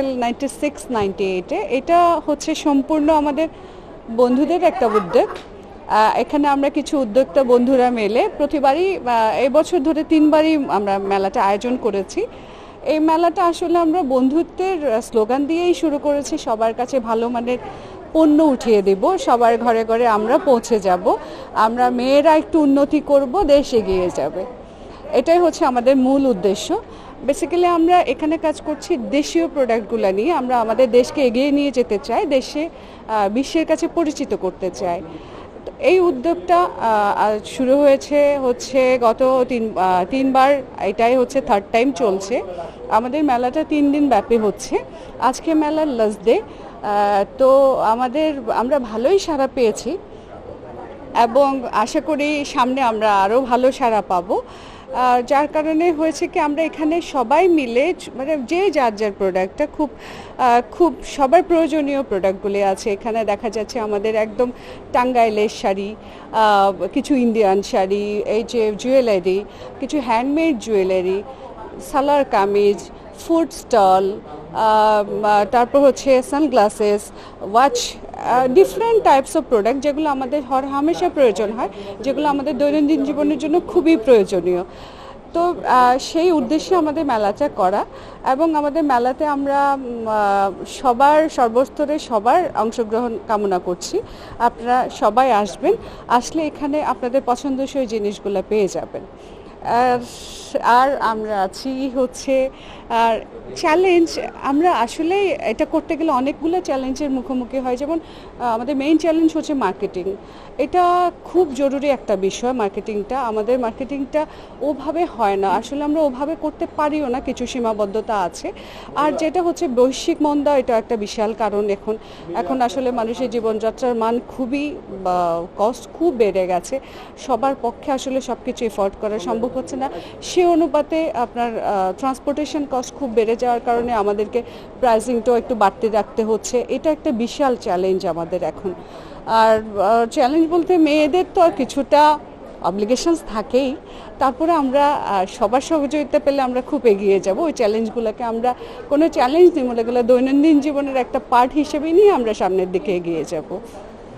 Model ninety six ninety এইটে এটা হচ্ছে সম্পূর্ণ আমাদের বন্ধুদের একটা উদ্যোগ। এখানে আমরা কিছু উদ্যোক্তা বন্ধুরা মেলে, প্রতিবারই এবছর ধরে তিনবারই আমরা মেলাটা আয়োজন করেছি। এই মেলাটা আসলে আমরা বন্ধুত্বের স্লোগান দিয়েই শুরু করেছি, সবার কাছে ভালো মানের পণ্য উঠিয়ে দেব, সবার ঘরে ঘরে আমরা পৌঁছে যাব, আমরা মেয়েরা একটু উন্নতি করব, দেশ এগিয়ে যাবে। এটাই হচ্ছে আমাদের মূল উদ্দেশ্য। বেসিক্যালি আমরা এখানে কাজ করছি দেশীয় প্রোডাক্টগুলো নিয়ে। আমরা আমাদের দেশকে এগিয়ে নিয়ে যেতে চাই, দেশে বিশ্বের কাছে পরিচিত করতে চাই। এই উদ্যোগটা শুরু হয়েছে হচ্ছে গত তিন তিনবার, এটাই হচ্ছে থার্ড টাইম চলছে। আমাদের মেলাটা তিন দিন ব্যাপী হচ্ছে। আজকে মেলার লাস্ট ডে তো আমাদের, আমরা ভালোই সাড়া পেয়েছি। এবং আশা করি সামনে আমরা আরও ভালো সাড়া পাবো। যার কারণে হয়েছে কি, আমরা এখানে সবাই মিলে মানে যে যার যার প্রোডাক্টটা খুব খুব সবার প্রয়োজনীয় প্রোডাক্টগুলি আছে। এখানে দেখা যাচ্ছে আমাদের একদম টাঙ্গাইলের শাড়ি কিছু ইন্ডিয়ান শাড়ি, এই যে জুয়েলারি কিছু handmade jewellery salwar kameez food stall তারপর হচ্ছে sunglasses watch different types of product যেগুলো আমাদের হর হামেশা প্রয়োজন হয়, যেগুলো আমাদের দৈনন্দিন জীবনের জন্য খুবই প্রয়োজনীয়। তো সেই উদ্দেশ্যে আমাদের মেলাটা করা এবং আমাদের মেলাতে আমরা সবার সর্বস্তরে সবার অংশগ্রহণ কামনা করছি। আপনারা সবাই আসবেন, আসলে এখানে আপনাদের পছন্দসই জিনিসগুলো পেয়ে যাবেন। আর আর আমরা আছি হচ্ছে, আর চ্যালেঞ্জ আমরা আসলে এটা করতে গেলে অনেকগুলো চ্যালেঞ্জের মুখোমুখি হয়। যেমন আমাদের মেইন চ্যালেঞ্জ হচ্ছে মার্কেটিং এটা খুব জরুরি একটা বিষয় মার্কেটিংটা আমাদের মার্কেটিংটা ওভাবে হয় না। আসলে আমরা ওভাবে করতে পারিও না, কিছু সীমাবদ্ধতা আছে। আর যেটা হচ্ছে বৈশ্বিক মন্দা, এটা একটা বিশাল কারণ এখন। এখন আসলে মানুষের জীবনযাত্রার মান খুবই কস্ট খুব বেড়ে গেছে। সবার পক্ষে আসলে সব কিছু এফোর্ড করা সম্ভব হচ্ছে না। সে অনুপাতে আপনার ট্রান্সপোর্টেশন কস্ট খুব বেড়ে যাওয়ার কারণে আমাদেরকে প্রাইসিংটাও একটু বাড়তে রাখতে হচ্ছে। এটা একটা বিশাল চ্যালেঞ্জ আমাদের এখন। আর চ্যালেঞ্জ বলতে মেয়েদের তো আর কিছুটা অব্লিগেশনস থাকেই। তারপরে আমরা সবার সহযোগিতা পেলে আমরা খুব এগিয়ে যাব। ওই চ্যালেঞ্জগুলোকে আমরা কোনো চ্যালেঞ্জ নিই মনে গেলে দৈনন্দিন জীবনের একটা পার্ট হিসেবে নিয়ে আমরা সামনের দিকে এগিয়ে যাব।